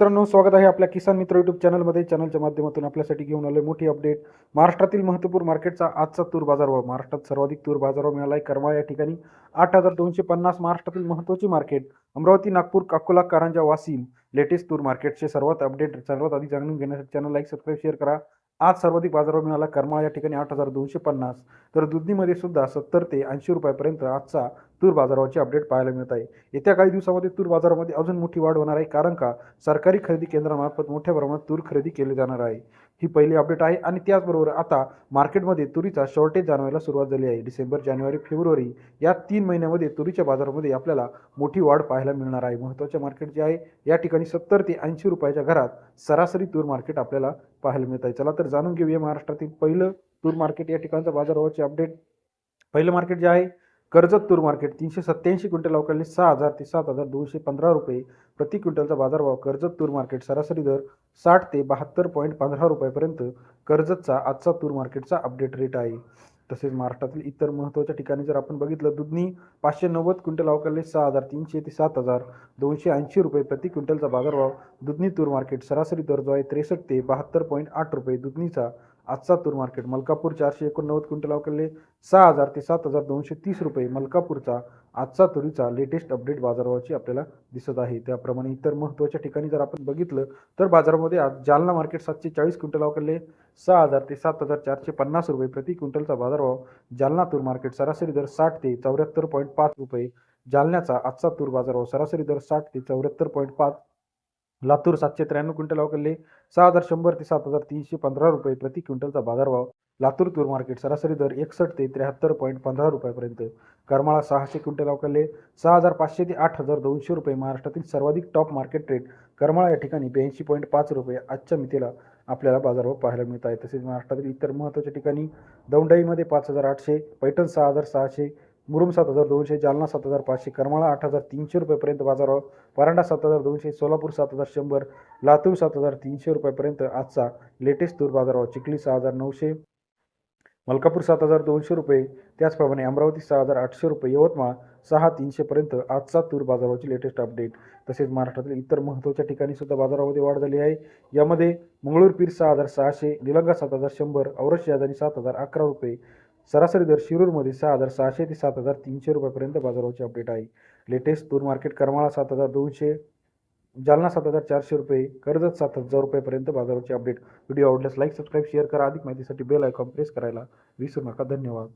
मित्रांनो स्वागत आहे आपल्या किसान मित्र युट्यूब चॅनलमध्ये चॅनलच्या माध्यमातून आपल्यासाठी घेऊन आले मोठी अपडेट महाराष्ट्रातील महत्त्वपूर्ण मार्केटचा आजचा तूर बाजारभाव. महाराष्ट्रात सर्वाधिक तूर बाजारभाव मिळाला आहे करमाळ या ठिकाणी. आठ हजार दोनशे पन्नास महाराष्ट्रातील महत्त्वाची मार्केट अमरावती नागपूर अकोला कारंजा वाशिम. लेटेस्ट तूर मार्केटचे सर्वात अपडेट सर्वात आधी जाणून घेण्यासाठी चॅनल लाईक सबस्क्राईब शेअर करा. आज सर्वाधिक बाजारभाव मिळाला. करमाळ या ठिकाणी आठ हजार दोनशे पन्नास. तर दुधनीमध्ये सुद्धा सत्तर ते ऐंशी रुपयापर्यंत आजचा तूर बाजारावरचे अपडेट पाहायला मिळत आहे. येत्या काही दिवसामध्ये तूर बाजारामध्ये अजून मोठी वाढ होणार आहे. कारण का? सरकारी खरेदी केंद्रामार्फत मोठ्या प्रमाणात तूर खरेदी केली जाणार आहे. ही पहिली अपडेट आहे. आणि त्याचबरोबर आता मार्केटमध्ये तुरीचा शॉर्टेज जाणवायला सुरुवात झाली आहे. डिसेंबर जानेवारी फेब्रुवारी या तीन महिन्यामध्ये तुरीच्या बाजारामध्ये आपल्याला मोठी वाढ पाहायला मिळणार आहे. महत्त्वाचे मार्केट जे आहे या ठिकाणी सत्तर ते ऐंशी रुपयाच्या घरात सरासरी तूर मार्केट आपल्याला पाहायला मिळत आहे. चला तर जाणून घेऊया महाराष्ट्रातील पहिलं तूर मार्केट या ठिकाणचं बाजारभावाची अपडेट पहिलं मार्केट जे आहे कर्जत तूर मार्केट तीनशे सत्त्याऐंशी क्विंटल अवकाळी सहा हजार ते सात हजार दोनशे पंधरा रुपये. प्रति क्विंटलचा बाजारभाव कर्जत तूर मार्केट सरासरी दर साठ ते बहात्तर पॉईंट पंधरा रुपयापर्यंत. कर्जतचा आजचा तूर मार्केटचा अपडेट रेट आहे. तसेच महाराष्ट्रातील इतर महत्त्वाच्या ठिकाणी जर आपण बघितलं दुधनी पाचशे नव्वद क्विंटल अवकाळी सहा हजार तीनशे ते सात हजार दोनशे ऐंशी रुपये प्रति क्विंटलचा बाजारभाव दुधनी तूर मार्केट सरासरी दर जो आहे त्रेसष्ट ते बहात्तर पॉईंट आठ रुपये दुधनीचा. आजचा तूर मार्केट मलकापूर चारशे एकोणनव्वद क्विंटल अवकाळले सहा हजार ते सात हजार दोनशे तीस रुपये मलकापूरचा आजचा तुरीचा लेटेस्ट अपडेट बाजारभावाची आपल्याला दिसत आहे. त्याप्रमाणे इतर महत्त्वाच्या ठिकाणी जर आपण बघितलं तर बाजारामध्ये आज जालना मार्केट सातशे चाळीस क्विंटल अवकाळले सहा हजार ते सात हजार चारशे पन्नास रुपये प्रति क्विंटलचा बाजारभाव. जालना तूर मार्केट सरासरी दर साठ ते चौऱ्याहत्तर पॉईंट पाच रुपये. जालन्याचा आजचा तूर बाजारभाव सरासरी दर साठ ते चौऱ्याहत्तर पॉईंट पाच लातूर सातशे त्र्याण्णव क्विंटल अवकाळले सहा हजार शंभर ते सात हजार तीनशे पंधरा रुपये प्रति क्विंटलचा बाजारभाव लातूर तूर मार्केट सरासरी दर एकसष्ट ते त्र्याहत्तर पॉईंट पंधरा रुपयापर्यंत. करमाळा सहाशे क्विंटल अवकाळले सहा हजार पाचशे ते आठ हजार दोनशे रुपये महाराष्ट्रातील सर्वाधिक टॉप मार्केट रेट करमाळा या ठिकाणी ब्याऐंशी पॉईंट पाच रुपये आजच्या मितीला आपल्याला बाजारभाव पाहायला मिळत आहे. तसेच महाराष्ट्रातील इतर महत्त्वाच्या ठिकाणी दौंडाईमध्ये पाच हजार आठशे पैठण सहा हजार सहाशे मुरुम सात हजार दोनशे जालना सात हजार पाचशे करमाळा आठ हजार तीनशे रुपयेपर्यंत बाजारभाव परांडा सात हजार दोनशे सोलापूर सात हजार शंभर लातूर सात हजार तीनशे रुपयापर्यंत आजचा लेटेस्ट तूर बाजारभाव चिखली सहा हजार नऊशे मलकापूर सात हजार दोनशे रुपये त्याचप्रमाणे अमरावती सहा हजार आठशे रुपये यवतमाळ सहा तीनशेपर्यंत आजचा तूर बाजारावरची लेटेस्ट अपडेट तसेच महाराष्ट्रातील इतर महत्त्वाच्या ठिकाणी सुद्धा बाजारामध्ये वाढ झाली आहे. यामध्ये मंगळूर पीर सहा हजार सहाशे निलंगा सात हजार शंभर औरश यादानी सात हजार अकरा रुपये सरासरी दर शिरूरमध्ये सहा हजार सहाशे ते सात हजार तीनशे रुपयापर्यंत बाजाराचे अपडेट आहे. लेटेस्ट तूर मार्केट करमाळा सात हजार दोनशे जालना सात हजार चारशे रुपये कर्जत सात हजार रुपयेपर्यंत बाजाराचे अपडेट व्हिडिओ आवडल्यास लाईक सबस्क्राईब शेअर करा. अधिक माहितीसाठी बेल आयकॉन प्रेस करायला विसरू नका. धन्यवाद.